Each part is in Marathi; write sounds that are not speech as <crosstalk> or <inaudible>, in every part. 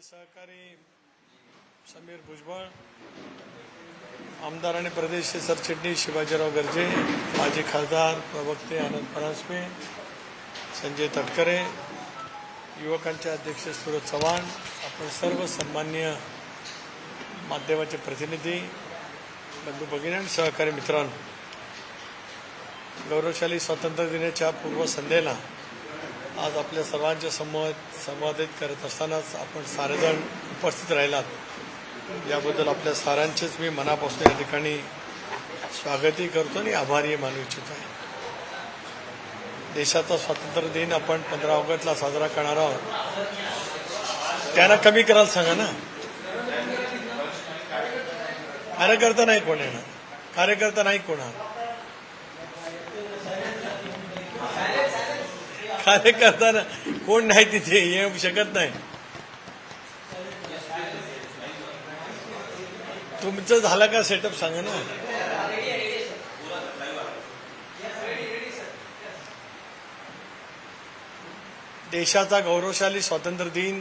माझे सहकारी समीर भुजबळ आमदार आणि प्रदेश सरचिटणीस शिवाजीराव गर्जे माजी खासदार प्रवक्ते आनंद परांजपे संजय तटकरे युवकांचे अध्यक्ष सुरज चव्हाण आपण सर्व सन्मान्य माध्यमाचे प्रतिनिधी बंधू भगिनी आणि सहकारी मित्रांनो गौरवशाली स्वातंत्र्य दिनाच्या पूर्वसंध्येला आज आपल्या सर्वांच्या संवाद संवादित करत असतानाच आपण सारेजण उपस्थित राहिलात. याबद्दल आपल्या साऱ्यांचेच मी मनापासून या ठिकाणी स्वागतही करतो आणि आभारही मानू इच्छित. आहे देशाचा स्वातंत्र्य दिन आपण पंधरा ऑगस्टला साजरा करणार आहोत. त्यांना कमी करायला सांगा ना. कार्यकर्ता नाही कोण येणार? कार्यकर्ता नाही कोण येणार कार्यकर्ता ना कोण नाही तिथे येऊ शकत नाही. तुमचं झालं का सेटअप सांगा ना. देशाचा गौरवशाली स्वातंत्र्य दिन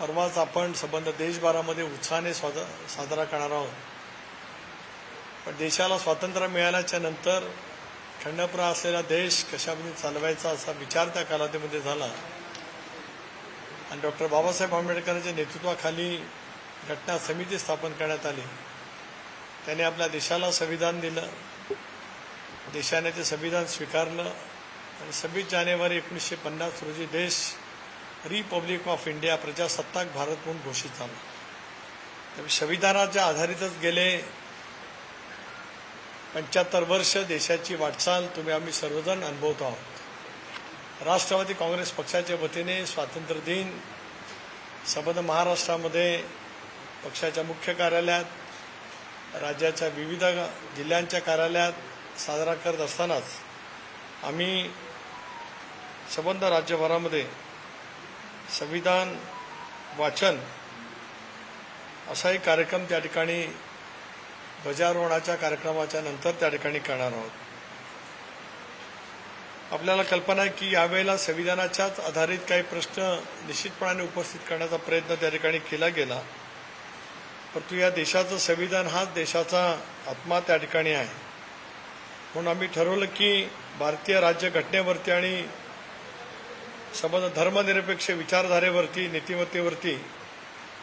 परवाच आपण संबंध देशभरामध्ये उत्साहाने साजरा करणार आहोत. पण देशाला स्वातंत्र्य मिळाल्याच्या नंतर खंडप्रा असलेला देश कशामध्ये चालवायचा असा विचार त्या कालावधीमध्ये झाला. आणि डॉक्टर बाबासाहेब आंबेडकरांच्या नेतृत्वाखाली घटना समिती स्थापन करण्यात आली. त्याने आपल्या देशाला संविधान दिलं. देशाने ते संविधान स्वीकारलं. आणि सव्वीस जानेवारी एकोणीसशे पन्नास रोजी देश रिपब्लिक ऑफ इंडिया प्रजासत्ताक भारत म्हणून घोषित झाला. त्यामुळे संविधानाच्या आधारितच गेले. पंच्याहत्तर वर्ष देशाची वाटचाल तुम्ही आम्ही सर्वजण अनुभवतो आहोत. राष्ट्रवादी काँग्रेस पक्षाच्या वतीने स्वातंत्र्य दिन संबंध महाराष्ट्रामध्ये पक्षाच्या मुख्य कार्यालयात राज्याच्या विविध जिल्ह्यांच्या कार्यालयात साजरा करत असतानाच आम्ही संबंध राज्यभरामध्ये संविधान वाचन असा एक कार्यक्रम त्या ठिकाणी ध्वजारोहणाच्या कार्यक्रमाच्या नंतर त्या ठिकाणी करणार आहोत. आपल्याला कल्पना आहे की यावेळेला संविधानाच्याच आधारित काही प्रश्न निश्चितपणाने उपस्थित करण्याचा प्रयत्न त्या ठिकाणी केला गेला. परंतु या देशाचं संविधान हाच देशाचा आत्मा त्या ठिकाणी आहे. म्हणून आम्ही ठरवलं की भारतीय राज्य घटनेवरती आणि समज धर्मनिरपेक्ष विचारधारेवरती नीतिमत्तेवरती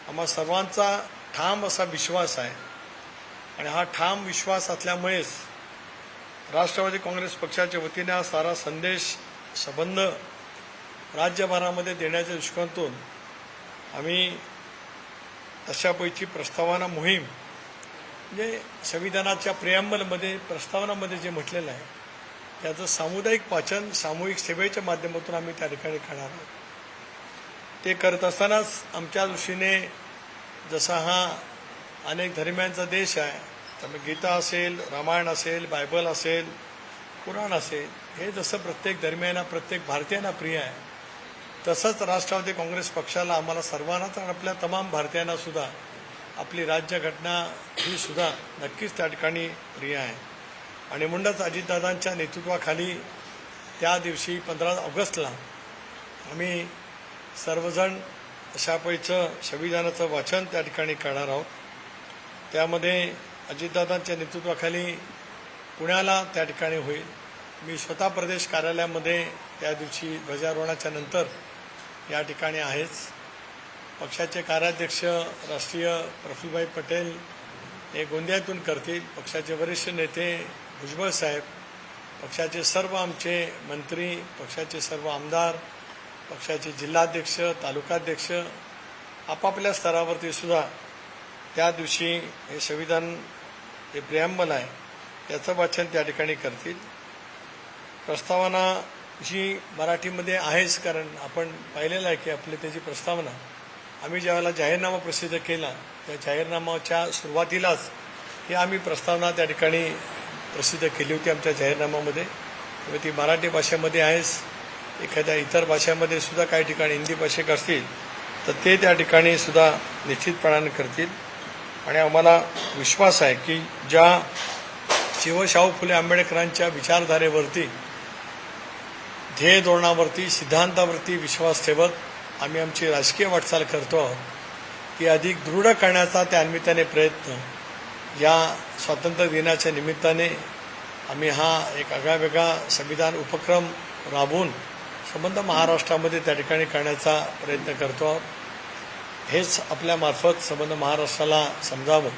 आम्हा सर्वांचा ठाम असा विश्वास आहे. आणि हा ठाम विश्वास असल्यामुळेच राष्ट्रवादी काँग्रेस पक्षाच्या वतीने हा सारा संदेश संबंध राज्यभरामध्ये देण्याच्या दृष्टिकोनातून आम्ही तशापैकी प्रस्तावना मोहीम म्हणजे संविधानाच्या प्रियांबलमध्ये प्रस्तावनामध्ये जे म्हटलेलं आहे त्याचं सामुदायिक वाचन सामूहिक सेवेच्या माध्यमातून आम्ही त्या ठिकाणी करणार आहोत. ते करत असतानाच आमच्या दृष्टीने जसा हा अनेक धर्मियांचा देश आहे. त्यामुळे गीता असेल रामायण असेल बायबल असेल कुराण असेल हे जसं प्रत्येक धर्मियांना प्रत्येक भारतीयांना प्रिय आहे तसंच राष्ट्रवादी काँग्रेस पक्षाला आम्हाला सर्वांनाच आणि आपल्या तमाम भारतीयांना सुद्धा आपली राज्यघटना ही सुद्धा नक्कीच त्या ठिकाणी प्रिय आहे. आणि म्हणूनच अजितदादांच्या नेतृत्वाखाली त्या दिवशी पंधरा ऑगस्टला आम्ही सर्वजण अशापैचं संविधानाचं वाचन त्या ठिकाणी करणार आहोत. त्यामध्ये अजितदादांच्या नेतृत्वाखाली पुण्याला त्या ठिकाणी होईल. मी स्वतः प्रदेश कार्यालयामध्ये त्या दिवशी ध्वजारोहणाच्या नंतर या ठिकाणी आहेच. पक्षाचे कार्याध्यक्ष राष्ट्रीय प्रफुल्लभाई पटेल हे गोंदियातून करतील. पक्षाचे वरिष्ठ नेते भुजबळ साहेब पक्षाचे सर्व आमचे मंत्री पक्षाचे सर्व आमदार पक्षाचे जिल्हाध्यक्ष तालुकाध्यक्ष आपापल्या स्तरावरती सुद्धा त्या दिवशी हे संविधान जे प्रियांबल आहे त्याचं वाचन त्या ठिकाणी करतील. प्रस्तावना ही मराठीमध्ये आहेच कारण आपण पाहिलेलं आहे की आपली त्याची प्रस्तावना आम्ही ज्यावेळेला जाहीरनामा प्रसिद्ध केला त्या जाहीरनामाच्या सुरुवातीलाच ही आम्ही प्रस्तावना त्या ठिकाणी प्रसिद्ध केली होती आमच्या जाहीरनाम्यामध्ये त्यामुळे ती मराठी भाषेमध्ये आहेच. एखाद्या इतर भाषेमध्ये सुद्धा काही ठिकाणी हिंदी भाषिक असतील तर ते त्या ठिकाणी सुद्धा निश्चितपणाने करतील. आणि आम्हाला विश्वास आहे की ज्या शिवशाहू फुले आंबेडकरांच्या विचारधारेवरती ध्येय धोरणावरती सिद्धांतावरती विश्वास ठेवत आम्ही आमची राजकीय वाटचाल करतो आहोत ती अधिक दृढ करण्याचा त्या निमित्ताने प्रयत्न या स्वातंत्र्य दिनाच्या निमित्ताने आम्ही हा एक आगळावेगळा संविधान उपक्रम राबवून संबंध महाराष्ट्रामध्ये त्या ठिकाणी करण्याचा प्रयत्न करतो आहोत. हेच आपल्यामार्फत संबंध महाराष्ट्राला समजावं.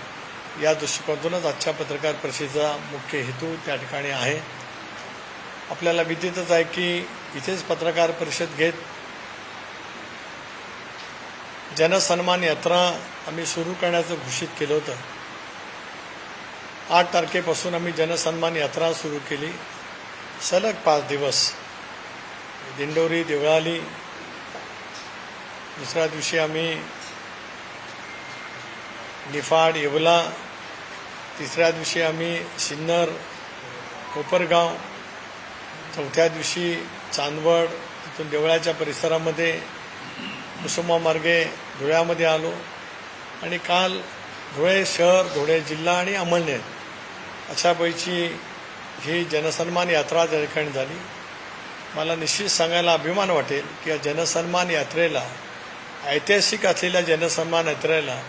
या दृष्टिकोनातूनच आजच्या पत्रकार परिषदेचा मुख्य हेतू त्या ठिकाणी आहे. आपल्याला विदितच आहे की इथेच पत्रकार परिषद घेत जनसन्मान यात्रा आम्ही सुरू करण्याचं घोषित केलं होतं. आठ तारखेपासून आम्ही जनसन्मान यात्रा सुरू केली. सलग पाच दिवस. दिंडोरी देवळाली. दुसऱ्या दिवशी आम्ही निफाड येवला तिसऱ्या दिवशी आम्ही सिन्नर कोपरगाव चौथ्या दिवशी चांदवड तिथून देवळाच्या परिसरामध्ये कुसुमा मार्गे धुळ्यामध्ये आलो. आणि काल धुळे शहर धुळे जिल्हा आणि अमळनेर अशापैकी ही जनसन्मान यात्रा त्या ठिकाणी झाली. मला निश्चित सांगायला अभिमान वाटेल की या जनसन्मान यात्रेला ऐतिहासिक असलेल्या जनसन्मान यात्रेला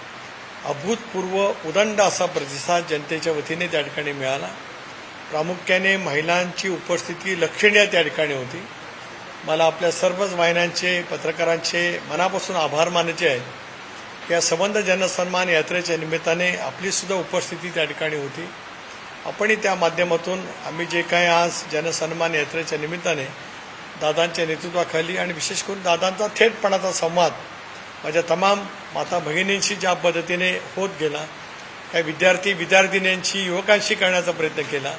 अभूतपूर्व उदंड असा प्रतिसाद जनतेच्या वतीने त्या ठिकाणी मिळाला. प्रामुख्याने महिलांची उपस्थिती लक्षणीय त्या ठिकाणी होती. मला आपल्या सर्वच वाहिन्यांचे पत्रकारांचे मनापासून आभार मानायचे आहेत. या संबंध जनसन्मान यात्रेच्या निमित्ताने आपलीसुद्धा उपस्थिती त्या ठिकाणी होती. आपणही त्या माध्यमातून आम्ही जे काही आज जनसन्मान यात्रेच्या निमित्ताने दादांच्या नेतृत्वाखाली आणि विशेष करून दादांचा थेटपणाचा संवाद माझ्या तमाम माता भगिनींशी ज्या पद्धतीने होत गेला काही विद्यार्थी विद्यार्थिनींशी युवकांशी करण्याचा प्रयत्न केला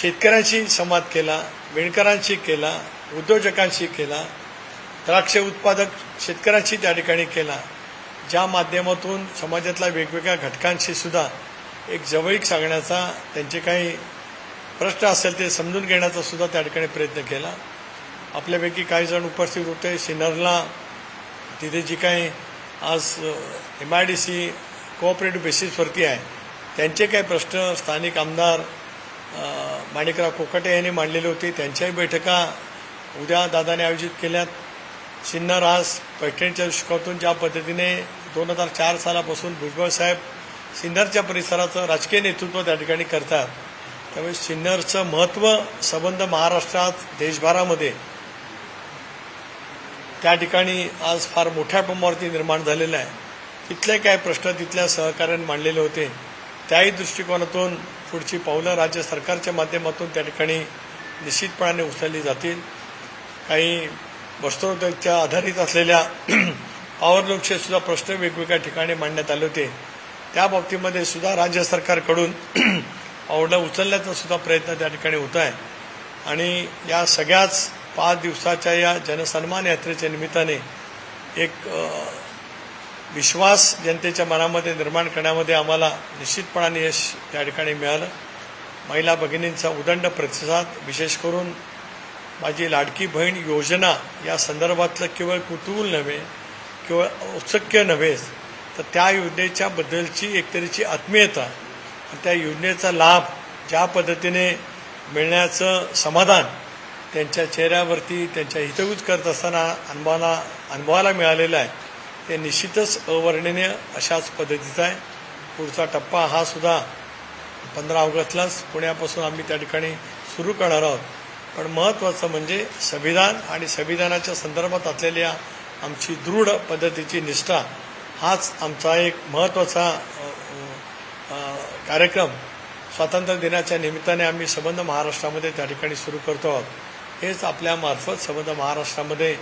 शेतकऱ्यांशी संवाद केला विणकरांशी केला उद्योजकांशी केला द्राक्ष उत्पादक शेतकऱ्यांशी त्या ठिकाणी केला ज्या माध्यमातून समाजातल्या वेगवेगळ्या घटकांशी सुद्धा एक जवळीक सांगण्याचा त्यांचे काही प्रश्न असेल ते समजून घेण्याचा सुद्धा त्या ठिकाणी प्रयत्न केला. आपल्यापैकी काही जण उपस्थित होते सिन्नरला तिथे जी काही आज M I D C cooperative बेसिसवरती आहे त्यांचे काही प्रश्न स्थानिक आमदार माणिकराव कोकाटे यांनी मांडलेले होते. त्यांच्याही बैठका उद्या दादाने आयोजित केल्यात. सिन्नर आज पैठणच्या शिकवतून ज्या पद्धतीने दोन हजार चार सालापासून भुजबळ साहेब सिन्नरच्या परिसराचं राजकीय नेतृत्व त्या ठिकाणी करतात त्यामुळे सिन्नरचं महत्त्व संबंध महाराष्ट्रात देशभरामध्ये त्या ठिकाणी आज फार मोठ्या प्रमाणावरती निर्माण झालेला आहे. तिथले काय प्रश्न तिथल्या सहकार्याने मांडलेले होते. त्याही दृष्टिकोनातून पुढची पावलं राज्य सरकारच्या माध्यमातून त्या ठिकाणी निश्चितपणाने उचलली जातील. काही वस्त्रोद्योगच्या आधारित असलेल्या <clears throat> पॉवरलूमचे सुद्धा प्रश्न वेगवेगळ्या ठिकाणी मांडण्यात आले होते. त्या बाबतीमध्ये सुद्धा राज्य सरकारकडून <clears throat> पावलं उचलण्याचा सुद्धा प्रयत्न त्या ठिकाणी होत आहे. आणि या सगळ्याच पाच दिवसाच्या या जनसन्मान यात्रेच्या निमित्ताने एक विश्वास जनतेच्या मनामध्ये निर्माण करण्यामध्ये आम्हाला निश्चितपणाने यश त्या ठिकाणी मिळालं. महिला भगिनींचा उदंड प्रतिसाद विशेष करून माझी लाडकी बहीण योजना या संदर्भातलं केवळ कुतूहल नव्हे केवळ औत्सुक्य नव्हे तर त्या योजनेच्या बद्दलची एकतरीची आत्मीयता त्या योजनेचा लाभ ज्या पद्धतीने मिळण्याचं समाधान त्यांच्या चेहऱ्यावरती त्यांच्या हितगुज करत असताना अनुभवाला अनुभवाला मिळालेलं आहे. ते निश्चितच अवर्णनीय अशाच पद्धतीचा आहे. पुढचा टप्पा हा सुद्धा पंधरा ऑगस्टलाच पुण्यापासून आम्ही त्या ठिकाणी सुरू करणार आहोत. पण महत्त्वाचं म्हणजे संविधान आणि संविधानाच्या संदर्भात असलेल्या आमची दृढ पद्धतीची निष्ठा हाच आमचा एक महत्त्वाचा कार्यक्रम. स्वातंत्र्य दिनाच्या निमित्ताने आम्ही संबंध महाराष्ट्रामध्ये त्या ठिकाणी सुरू करतो आहोत. हेच आपल्यामार्फत संबंध महाराष्ट्रामध्ये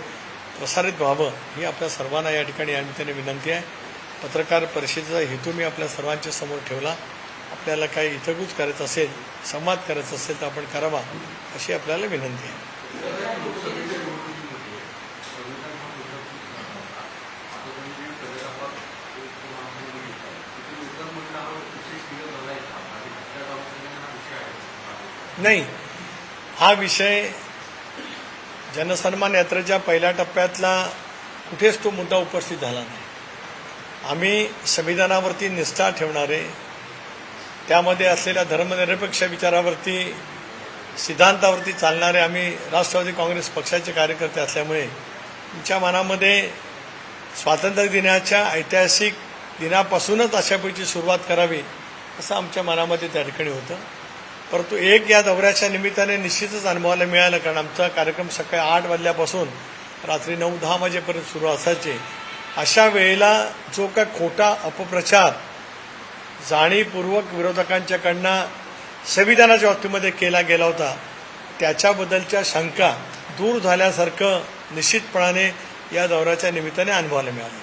प्रसारित व्हावं ही आपल्या सर्वांना या ठिकाणी या निमित्ताने विनंती आहे. पत्रकार परिषदेचा हेतू मी आपल्या सर्वांच्या समोर ठेवला. आपल्याला काही इथकूच करायचं असेल संवाद करायचा असेल तर आपण करावा अशी आपल्याला विनंती आहे. नाही हा विषय जनसन्मान यात्रेच्या पहिल्या टप्प्यातला कुठेच तो मुद्दा उपस्थित झाला नाही. आम्ही संविधानावरती निष्ठा ठेवणारे त्यामध्ये असलेल्या धर्मनिरपेक्ष विचारावरती सिद्धांतावरती चालणारे आम्ही राष्ट्रवादी काँग्रेस पक्षाचे कार्यकर्ते असल्यामुळे तुमच्या मनामध्ये स्वातंत्र्य दिनाच्या ऐतिहासिक दिनापासूनच अशापैकी सुरुवात करावी असं आमच्या मनामध्ये त्या ठिकाणी होतं. परंतु एक या दौऱ्याच्या निमित्ताने निश्चितच अनुभवायला मिळालं कारण आमचा कार्यक्रम सकाळी आठ वाजल्यापासून रात्री नऊ दहा वाजेपर्यंत सुरू असायचे. अशा वेळेला जो काय खोटा अपप्रचार जाणीवपूर्वक विरोधकांच्याकडनं संविधानाच्या बाबतीमध्ये केला गेला होता त्याच्याबद्दलच्या शंका दूर झाल्यासारखं निश्चितपणाने या दौऱ्याच्या निमित्ताने अनुभवायला मिळालं.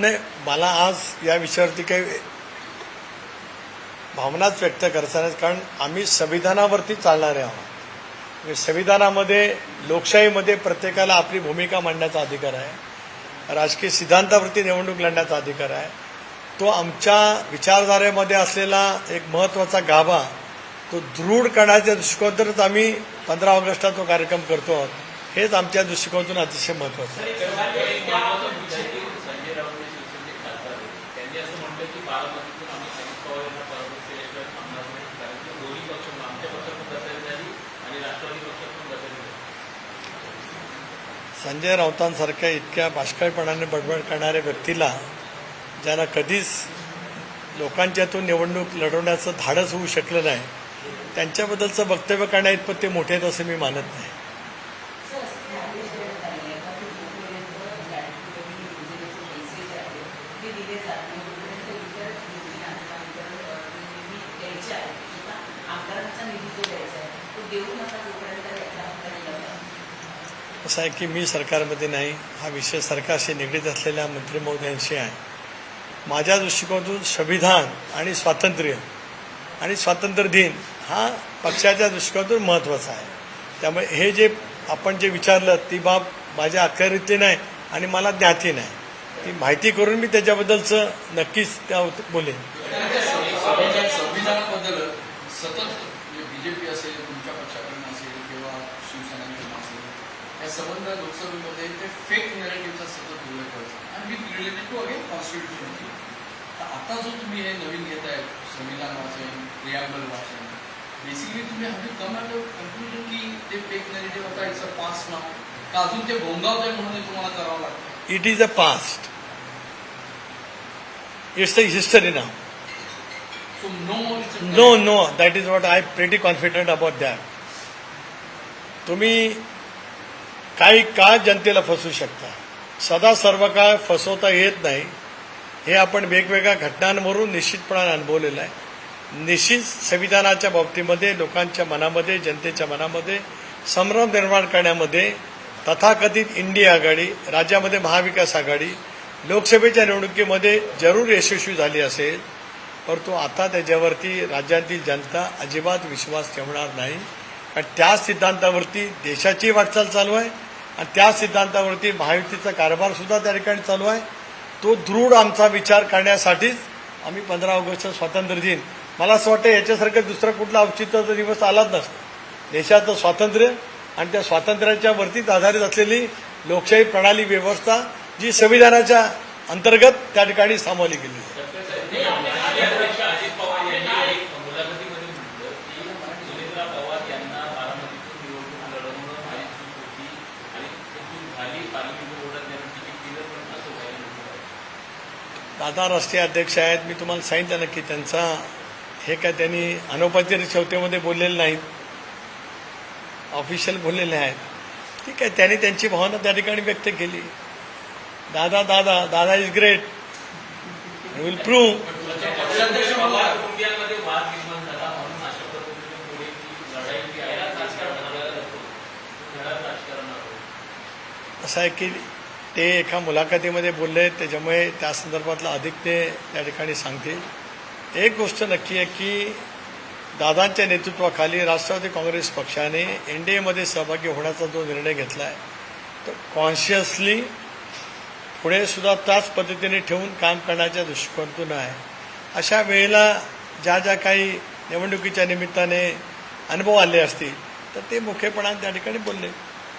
नाही मला आज या विषयावरती काही भावनाच व्यक्त करता नाही कारण आम्ही संविधानावरती चालणारे आहोत. म्हणजे संविधानामध्ये लोकशाहीमध्ये प्रत्येकाला आपली भूमिका मांडण्याचा अधिकार आहे. राजकीय सिद्धांतावरती निवडणूक लढण्याचा अधिकार आहे. तो आमच्या विचारधारेमध्ये असलेला एक महत्त्वाचा गाभा तो दृढ करण्याच्या दृष्टिकोनातूनच आम्ही पंधरा ऑगस्टला तो कार्यक्रम करतो आहोत. हेच आमच्या दृष्टिकोनातून अतिशय महत्त्वाचं आहे संजय राऊत हे शिवसेनेचे खासदार आहेत. त्यांनी असं म्हटलं की बारामतीतून आम्ही अजित पवार यांना पराभूत केल्याशिवाय थांबणार नाही कारण की दोन्ही पक्ष आमच्या पक्षात पण बदल झाली आणि राष्ट्रवादी पक्षात पण बदल झाली संजय राऊतांसारख्या इतक्या बाष्कळपणाने बडबड करणाऱ्या व्यक्तीला ज्यांना कधीच लोकांच्यातून निवडणूक लढवण्याचं धाडस होऊ शकलं नाही त्यांच्याबद्दलचं वक्तव्य करण्या इतपत ते मोठे आहेत असं मी मानत नाही. असं आहे की मी सरकारमध्ये नाही हा विषय सरकारशी निगडीत असलेल्या मंत्री महोदयांशी आहे. माझ्या दृष्टिकोनातून संविधान आणि स्वातंत्र्य आणि स्वातंत्र्य दिन हा पक्षाच्या दृष्टिकोनातून महत्त्वाचा आहे. त्यामुळे हे जे आपण जे विचारलं ती बाब माझ्या अखत्यारीतली नाही आणि मला ज्ञाती नाही. ती माहिती करून मी त्याच्याबद्दलचं नक्कीच त्या बोलेन. संविधानाबद्दल सतत संबंध लोकसभेमध्ये ते फेक नॅरेटिव्हचा सतत उल्लेख करतात. आणि with related to again constitution तर आता जो तुम्ही हे नवीन घेत आहे संविधान वाचन प्रियांबल वाचन बेसिकली तुम्ही हवी कम ॲट कन्क्लुजन की ते फेक नॅरेटिव्ह आता इट्स अ पास नाव का अजून ते भोंगावत आहे म्हणून हे तुम्हाला करावं लागतं. It is a past it's a history now so no no, that is what I'm pretty confident about that. तुम्ही काही काळ जनतेला फसवू शकता सदा सर्व काळ फसवता येत नाही. हे आपण वेगवेगळ्या घटनांवरून निश्चितपणाने अनुभवलेलं आहे. निश्चित संविधानाच्या बाबतीमध्ये लोकांच्या मनामध्ये जनतेच्या मनामध्ये संभ्रम निर्माण करण्यामध्ये तथाकथित इंडिया आघाडी राज्यामध्ये महाविकास आघाडी लोकसभेच्या निवडणुकीमध्ये जरूर यशस्वी झाली असेल परंतु आता त्याच्यावरती राज्यातील जनता अजिबात विश्वास ठेवणार नाही. कारण त्या सिद्धांतावरती देशाची वाटचाल चालू आहे. आणि त्या सिद्धांतावरती महायुतीचा कारभार सुद्धा त्या ठिकाणी चालू आहे. तो दृढ आमचा विचार करण्यासाठीच आम्ही पंधरा ऑगस्ट स्वातंत्र्य दिन. मला असं वाटतं याच्यासारखं दुसरा कुठला औचित्याचा दिवस आलाच नसतं. देशाचं स्वातंत्र्य आणि त्या स्वातंत्र्याच्या वरतीच आधारित असलेली लोकशाही प्रणाली व्यवस्था जी संविधानाच्या अंतर्गत त्या ठिकाणी सामावली गेली आहे यापेक्षा अजित पवार यांनी एक मुलाखतीमध्ये म्हटलं की सुनेत्रा पवार यांना बारामतीतून निवडणूक लढवणं माझी चूक होती आणि ती चूक झाली पार्लमेंट बोर्डात त्यांनी तिकीट दिलं पण असं व्हायला नको दादा राष्ट्रीय अध्यक्ष आहेत. मी तुम्हाला सांगितलं ना की त्यांचा हे काय त्यांनी अनौपचारिक चौथ्यामध्ये बोललेले नाहीत. ऑफिशियल बोललेले आहेत. ठीक आहे त्यांनी त्यांची भावना त्या ठिकाणी व्यक्त केली. दादा दादा दादा इज ग्रेट विल प्रूव्ह असं आहे की ते एका मुलाखतीमध्ये बोलले त्याच्यामुळे त्या संदर्भातलं अधिक ते त्या ठिकाणी सांगतील. एक गोष्ट नक्की आहे की दादांच्या नेतृत्वाखाली राष्ट्रवादी काँग्रेस पक्षाने एन डी एमध्ये सहभागी होण्याचा जो निर्णय घेतला आहे तो कॉन्शियसली पुढे सुद्धा त्याच पद्धतीने ठेवून काम करण्याच्या दृष्टिकोनातून आहे. अशा वेळेला ज्या ज्या काही निवडणुकीच्या निमित्ताने अनुभव आले असतील तर ते मुख्यपणाने त्या ठिकाणी बोलले.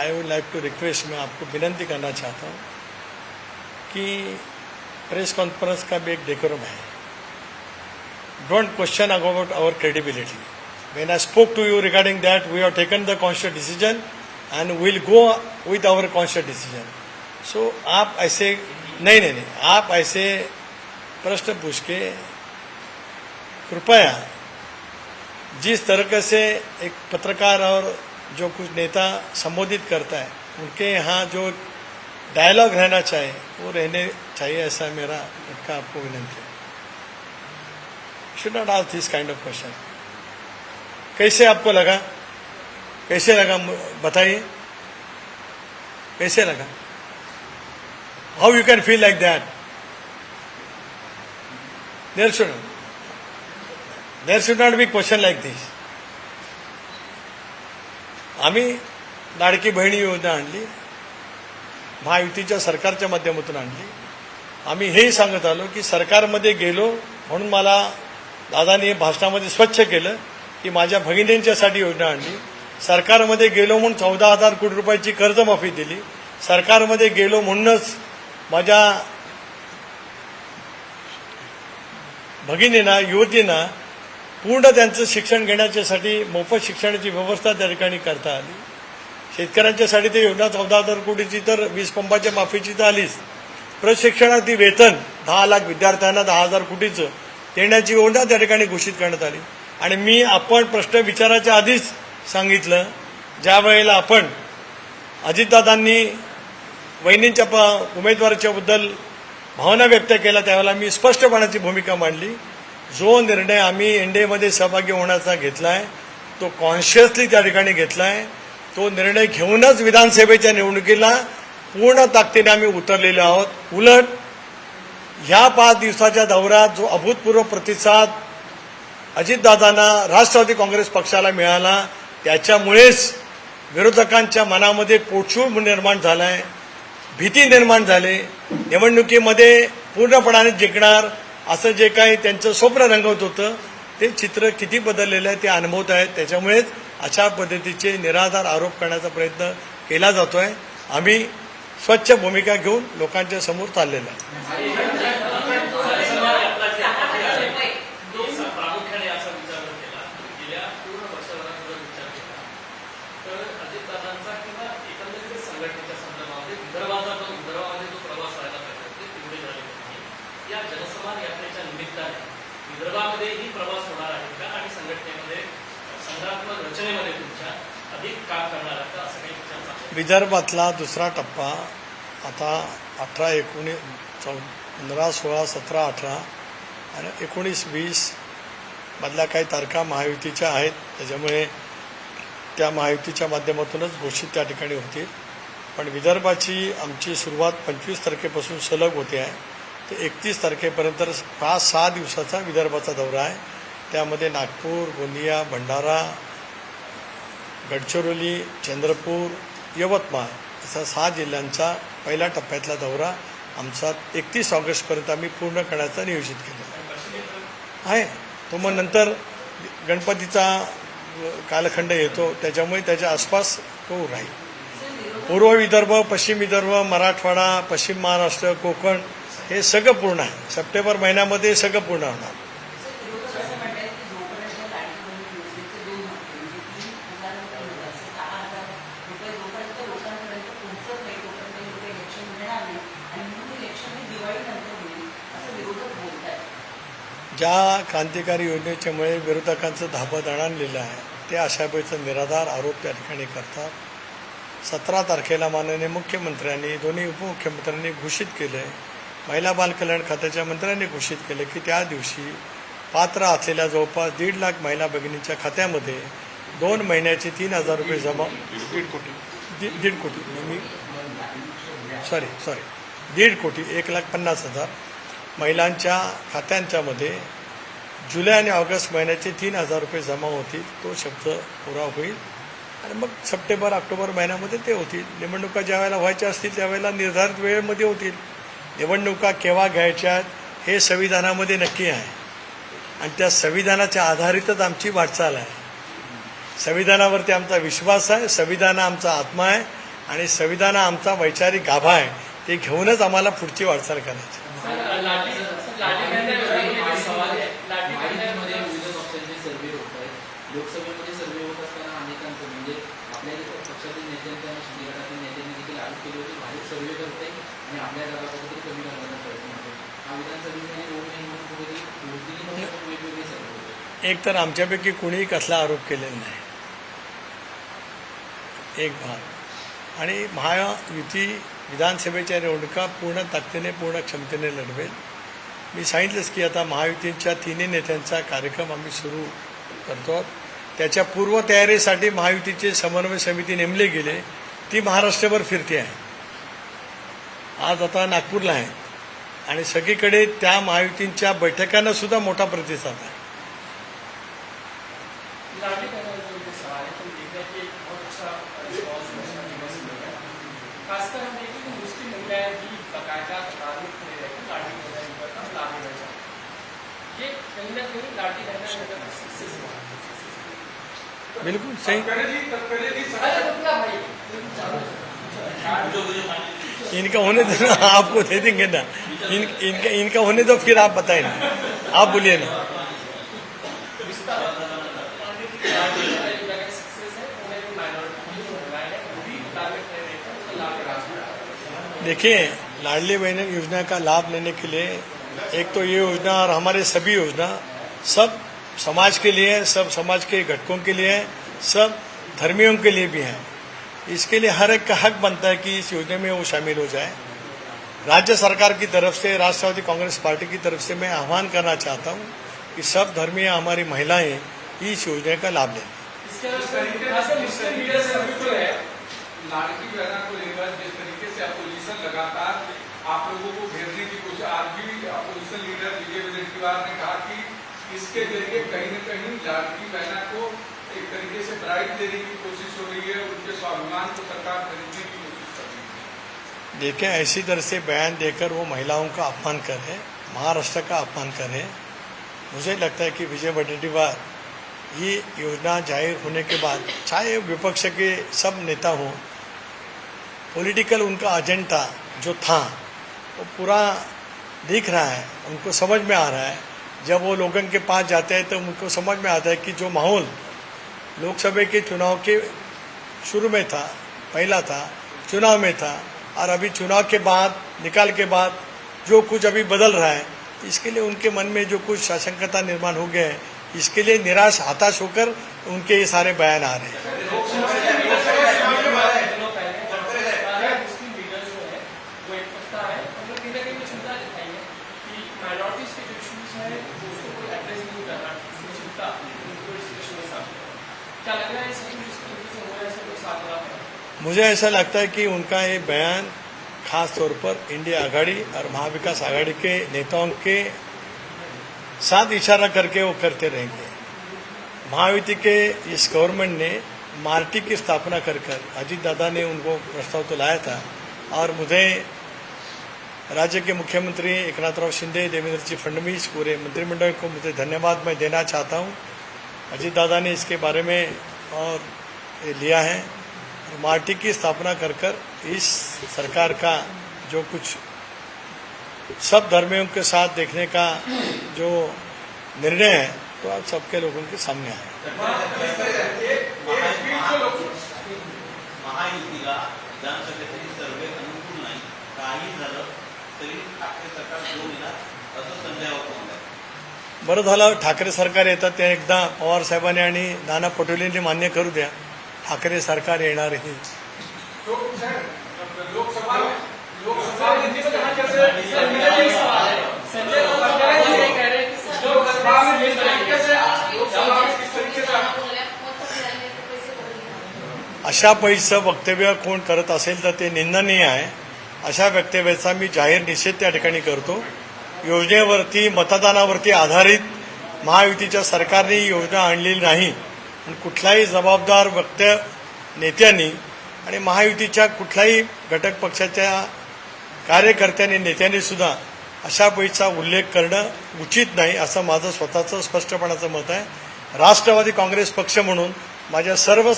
I would like to request मैं आपको विनंती करना चाहता हूँ कि प्रेस कॉन्फ्रेंस का भी एक डेकोरम है। Don't question about our credibility when I spoke to you regarding that we have taken the conscious decision and will go with our conscious decision so आप ऐसे, नहीं नहीं नहीं, आप ऐसे प्रश्न पूछ के कृपया जिस तरीके से एक पत्रकार और जो कुछ नेता संबोधित करता है, उनके यहाँ जो डायलॉग रहना चाहिए, वो रहने चाहिए ऐसा मेरा उनका आपको विनंती है। Should not ask this kind of question कैसे आपको लगा? कैसे लगा बताइए। कैसे लगा? How you can feel like that there should there should not be question like this आम्ही लाडकी बहिणी योजना आणली. महायुतीच्या सरकारच्या माध्यमातून आणली. आम्ही हेही सांगत आलो की सरकारमध्ये गेलो म्हणून मला दादानी भाषणामध्ये स्वच्छ केलं की माझ्या भगिनींच्यासाठी योजना आणली. सरकारमध्ये गेलो म्हणून चौदा हजार कोटी रुपयाची कर्जमाफी दिली. सरकारमध्ये गेलो म्हणूनच माझ्या भगिनींना युवतींना पूर्ण त्यांचं शिक्षण घेण्याच्यासाठी मोफत शिक्षणाची व्यवस्था त्या ठिकाणी करता आली. शेतकऱ्यांच्यासाठी ते योजना चौदा हजार कोटीची तर वीज पंपाच्या माफीची तर आलीच. प्रशिक्षणार्थी वेतन दहा लाख विद्यार्थ्यांना दहा हजार कोटीचं देण्याची योजना त्या ठिकाणी घोषित करण्यात आली. आणि मी आपण प्रश्न विचाराच्या आधीच सांगितलं ज्या वेळेला आपण अजितदादांनी वहिनींच्या प उमेदवाराच्याबद्दल भावना व्यक्त केल्या त्यावेळेला मी स्पष्टपणाची भूमिका मांडली. जो निर्णय आम्ही एनडीएमध्ये सहभागी होण्याचा घेतला आहे तो कॉन्शियसली त्या ठिकाणी घेतला आहे तो निर्णय घेऊनच विधानसभेच्या निवडणुकीला पूर्ण ताकदीने आम्ही उतरलेलो आहोत. उलट ह्या पाच दिवसाच्या दौऱ्यात जो अभूतपूर्व प्रतिसाद अजितदादांना राष्ट्रवादी काँग्रेस पक्षाला मिळाला त्याच्यामुळेच विरोधकांच्या मनामध्ये पोटशूळ निर्माण झाला आहे भीती निर्माण झाली. निवडणुकीमध्ये पूर्णपणाने जिंकणार असं जे काही त्यांचं स्वप्न रंगवत होतं ते चित्र किती बदललेलं आहे ते अनुभवत आहेत. त्याच्यामुळेच अशा पद्धतीचे निराधार आरोप करण्याचा प्रयत्न केला जातो आहे आम्ही स्वच्छ भूमिका घेऊन लोकांच्या समोर चाललेलं आहे प्रामुख्याने असा विचार केला गेल्या पूर्ण वर्षभरात जर विचार केला तर अजितदादांचा किंवा एकंदरीत संघटनेच्या संदर्भामध्ये विदर्भाचा जो विदर्भामध्ये जो प्रवास व्हायला पाहिजे ते तेवढे झाले नाही या जनसंवाद यात्रेच्या निमित्ताने विदर्भामध्येही प्रवास होणार आहे का आणि संघटनेमध्ये संघात्मक रचनेमध्ये तुमच्या अधिक काम करणार आहे का असं काही विचार चालू विदर्भातला दुसरा टप्पा आता अठरा एकोणीस चौ पंधरा सोळा सतरा अठरा आणि एकोणीस वीस मधल्या काही तारखा महायुतीच्या आहेत. त्याच्यामुळे त्या महायुतीच्या माध्यमातूनच घोषित त्या ठिकाणी होतील. पण विदर्भाची आमची सुरुवात पंचवीस तारखेपासून सलग होते आहे. ते एकतीस तारखेपर्यंत पाच सहा दिवसाचा विदर्भाचा दौरा आहे. त्यामध्ये नागपूर गोंदिया भंडारा गडचिरोली चंद्रपूर यवतमाळ असा सहा जिल्ह्यांचा पहिल्या टप्प्यातला दौरा आमचा एकतीस ऑगस्टपर्यंत आम्ही पूर्ण करण्याचं नियोजित केलं. आहे. तो मग नंतर गणपतीचा कालखंड येतो त्याच्यामुळे त्याच्या आसपास तो राहील. पूर्व विदर्भ पश्चिम विदर्भ मराठवाडा पश्चिम महाराष्ट्र कोकण हे सगळं पूर्ण आहे. सप्टेंबर महिन्यामध्ये सगळं पूर्ण होणार असं म्हणतात की जोपर्यंत लाडकी बहीण योजनेचे दोन हप्ते म्हणजे तीन हजार रुपये होतात, असे सहा हजार रुपये जोपर्यंत लोकांपर्यंत पोहोचत नाही तोपर्यंत हे लोक इलेक्शन घेणार नाही आणि म्हणून इलेक्शन हे दिवाळीनंतर होईल असं विरोधक बोलत आहेत ज्या क्रांतिकारी योजनेच्यामुळे विरोधकांचं धाबं दणाणलेलं आहे ते आशाबाईचं निराधार आरोप त्या ठिकाणी करतात. सतरा तारखेला माननीय मुख्यमंत्र्यांनी दोन्ही उपमुख्यमंत्र्यांनी घोषित केलं आहे महिला बाल कल्याण खात्याच्या मंत्र्यांनी घोषित केलं की त्या दिवशी पात्र असलेल्या जवळपास दीड लाख महिला भगिनींच्या खात्यामध्ये दोन महिन्याचे तीन हजार रुपये जमा दीड कोटी. दीड दीड कोटी. मी सॉरी सॉरी दीड कोटी एक लाख पन्नास हजार. महिलांच्या खात्यांच्यामध्ये जुलै आणि ऑगस्ट महिन्याचे तीन हजार रुपये जमा होतील. तो शब्द पुरा होईल. आणि मग सप्टेंबर ऑक्टोबर महिन्यामध्ये ते होतील. निवडणुका ज्या वेळेला व्हायच्या असतील त्यावेळेला निर्धारित वेळेमध्ये होतील. निवडणुका केव्हा घ्यायच्या हे संविधानामध्ये नक्की आहे. आणि त्या संविधानाच्या आधारितच आमची वाटचाल आहे. संविधानावरती आमचा विश्वास आहे संविधान आमचा आत्मा आहे आणि संविधान आमचा वैचारिक गाभा आहे. ते घेऊनच आम्हाला पुढची वाटचाल करायची महायुतीमध्ये विविध पक्षांचे सर्वे होत आहेत लोकसभेमध्ये सर्वे होत असताना अनेकांचं म्हणजे आपल्या पक्षातील नेत्यांच्या आणि शिंदे गटातील नेत्यांनी देखील आरोप केले होते भाजप सर्वे करते आणि आपल्या जागा कुठेतरी कमी करण्याचा प्रयत्न होतो हा विधानसभेमध्ये होऊ नये म्हणून कुठेतरी दोन तिन्ही वेगवेगळे सर्वे होते एक तर आमच्यापैकी कुणीही कसला आरोप केलेला नाही. एक भाग. आणि महायुती विधानसभेच्या निवडणुका पूर्ण ताकदीने पूर्ण क्षमतेने लढवेल. मी सांगितलंच की आता महायुतीच्या तिन्ही नेत्यांचा कार्यक्रम आम्ही सुरू करतो आहोत. त्याच्या पूर्वतयारीसाठी महायुतीचे समन्वय समिती नेमले गेले. ती महाराष्ट्रभर फिरते आहे. आज आता नागपूरला आहे. आणि सगळीकडे त्या महायुतींच्या बैठकांना सुद्धा मोठा प्रतिसाद आहे. खासकर हम देखें कि मुस्लिम महिलाएँ भी बाकायदा कतारों में रहकर लाठी बहना युवा का लाभ लेना चाहती ये कहीं ना कहीं लाठी बहना युवा का सक्सेस हुआ। बिल्कुल सही। भाई? इनका होने दो ना <laughs> आपको दे देंगे ना। इन, इनका इनका होने दो फिर आप बताए ना आप बोलिए ना लाठी बहना युवा का सक्सेस है उन्हें जो माइनॉरिटी जो महिलाएँ हैं वो भी कतार में खड़े रहकर उनका लाभ लेना चाहती देखिए लाडली बहन योजना का लाभ लेने के लिए एक तो ये योजना और हमारे सभी योजना सब समाज के लिए है, सब समाज के घटकों के लिए है, सब धर्मियों के लिए भी है। इसके लिए हर एक का हक बनता है कि इस योजना में वो शामिल हो जाए। राज्य सरकार की तरफ़ से राष्ट्रवादी कांग्रेस पार्टी की तरफ़ से मैं आह्वान करना चाहता हूँ कि सब धर्मीय हमारी महिलाएँ इस योजना का लाभ लें। लगातार आप लोगों को घेरने की कोशिश, आज भी अपोजिशन लीडर विजय वडेट्टीवार ने कहा कि इसके ज़रिए कहीं न कहीं लाड़की बहना को एक तरीके से ब्राइट देने की कोशिश हो रही है, उनके स्वाभिमान को सरकार खरीदने की देखें, ऐसी तरह से बयान देकर वो महिलाओं का अपमान कर महाराष्ट्र का अपमान कर मुझे लगता है कि विजय वडेट्टीवार ये योजना ज़ाहिर होने के बाद, चाहे विपक्ष के सब नेता हों पॉलिटिकल उनका एजेंडा जो था, वो पूरा दिख रहा है, उनको समझ में आ रहा है। जब वो लोगों के पास जाते हैं तो उनको समझ में आता है कि जो माहौल लोकसभा के चुनाव के शुरू में था, पहला था, चुनाव में था, और अभी चुनाव के बाद, निकाल के बाद जो कुछ अभी बदल रहा है, इसके लिए उनके मन में जो कुछ आशंकता निर्माण हो गए हैं, इसके लिए निराश, हताश होकर उनके ये सारे बयान आ रहे हैं दिनों पहले हमारे मुस्लिम लीडर जो है वो एक पत्ता है उन्होंने कहीं ना कहीं वो चिंता दिखाई है कि माइनॉरिटीज के जो इश्यूज़ है उसको कोई एड्रेस नहीं कर रहा इसकी चिंता उनको इस इशू में साथ क्या लग रहा है इस इशू जिसकी वजह से हो रहा है ऐसे लोग साथ रहा है मुझे ऐसा लगता है कि उनका ये बयान खास तौर पर इंडिया आघाड़ी और महाविकास आघाड़ी के नेताओं के साथ इशारा करके वो करते रहेंगे। महायुति के इस गवर्नमेंट ने मार्टी की स्थापना कर कर अजीत दादा ने उनको प्रस्ताव तो लाया था और मुझे राज्य के मुख्यमंत्री एकनाथ राव शिंदे, देवेंद्र जी फडणवीस, पूरे मंत्रिमंडल को मुझे धन्यवाद मैं देना चाहता हूँ। अजीत दादा ने इसके बारे में और लिया है। मार्टी की स्थापना कर कर इस सरकार का जो कुछ सब धर्मियों के साथ देखने का जो निर्णय है तो आप सबके लोगों के सामने आए। महायुतीला विधानसभेतही सर्वे अनुकूल नाही। काही झालं तरी ठाकरे सरकार घेऊन येणार असं संजय बरं झालं ठाकरे सरकार येतात ते एकदा पवार साहेबांनी आणि नाना पटोलेंनी मान्य करू द्या। ठाकरे सरकार येणार ही अशा पैसे वक्तव्य कोण करत असेल तर ते निंदनीय आहे. अशा वक्तव्याचा मी जाहीर निषेध त्या ठिकाणी करतो. योजनेवरती मतदानावरती आधारित महायुतीच्या सरकारने योजना आणलेली नाही. आणि कुठलाही जबाबदार वक्त्य नेत्यांनी आणि महायुतीच्या कुठल्याही घटक पक्षाच्या कार्यकर्त्यांनी नेत्यांनी सुद्धा अशा पैसा उल्लेख करणं उचित नाही असं माझं स्वतःचं स्पष्टपणाचं मत आहे. राष्ट्रवादी काँग्रेस पक्ष म्हणून माझ्या सर्व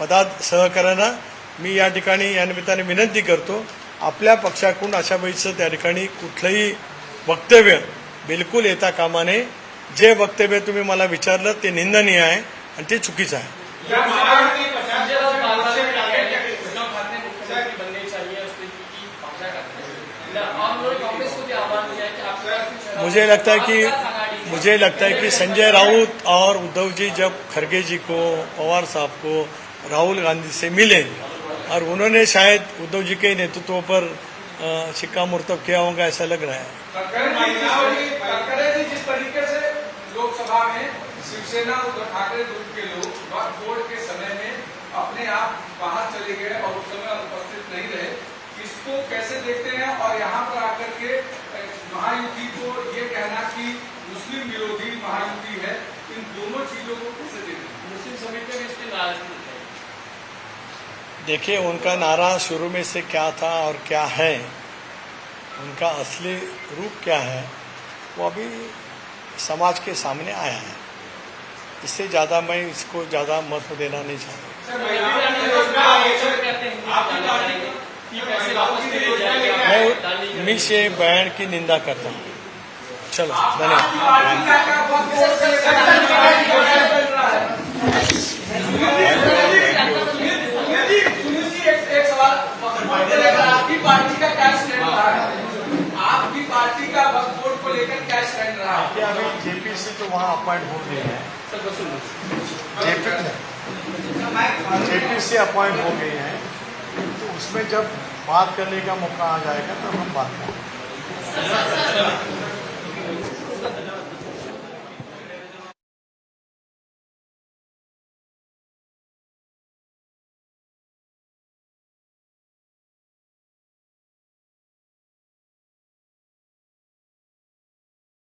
पदा सहकाऱ्यांना मी या ठिकाणी या निमित्ताने विनंती करतो आपल्या पक्षाकडून अशा पैसे त्या ठिकाणी कुठलंही वक्तव्य बिलकुल येता कामा नये. जे वक्तव्य तुम्ही मला विचारलं ते निंदनीय आहे. आणि ते चुकीचं आहे या महायुति संजय राउत बार बार ये कहा है कि उद्धव ठाकरे मुख्यमंत्री बनने चाहिए उस तरीके की भाषा करते हैं ना, और उन्होंने कांग्रेस को भी आह्वान किया है कि आपके पास कुछ है। मुझे लगता है कि आपका आघाड़ी- मुझे लगता है कि संजय राउत और उद्धव जी जब खरगे जी को पवार साहब को राहुल गांधी से मिले और उन्होंने शायद उद्धव जी के नेतृत्व पर अ, शिक्कामोर्तब किया होगा ऐसा लग रहा है तटकरे जी, जिस तरीके- तटकरे जी जिस तरीके से लोकसभा में शिवसेना उद्धव ठाकरे अपने आप बाहर चले गए और उस समय उपस्थित नहीं रहे। इसको कैसे देखते हैं? और यहाँ पर आकर के महायुति को ये कहना कि मुस्लिम विरोधी महायुति है इन दोनों चीज़ों को कैसे देखते हैं? मुस्लिम समिति में इस पर नाराज़गी देखिए उनका नारा शुरू में से क्या था और क्या है? उनका असली रूप क्या है? वो अभी समाज के सामने आया है। इससे ज़्यादा मैं इसको ज़्यादा महत्व देना नहीं चाहता। सर, महिलाओं की योजना है। कि पैसे वापस लिए जाएंगे मैं मी से बयान की निंदा करता हूँ। चलो धन्यवाद। पार्टी का क्या वक्त बोर्ड से लेकर चल रहा है। सुनील जी सुनील जी एक एक सवाल वक्फ बोर्ड को लेकर आपकी पार्टी का क्या स्टैंड रहा है। आपकी पार्टी का वक्फ बोर्ड को लेकर क्या स्टैंड रहा है। कि अभी जेपीसी तो वहाँ अपॉइंट हो गई है जेपीसी अपॉइंट हो गई है तो उसमें जब बात करने का मौका आ जाएगा तब हम बात करेंगे।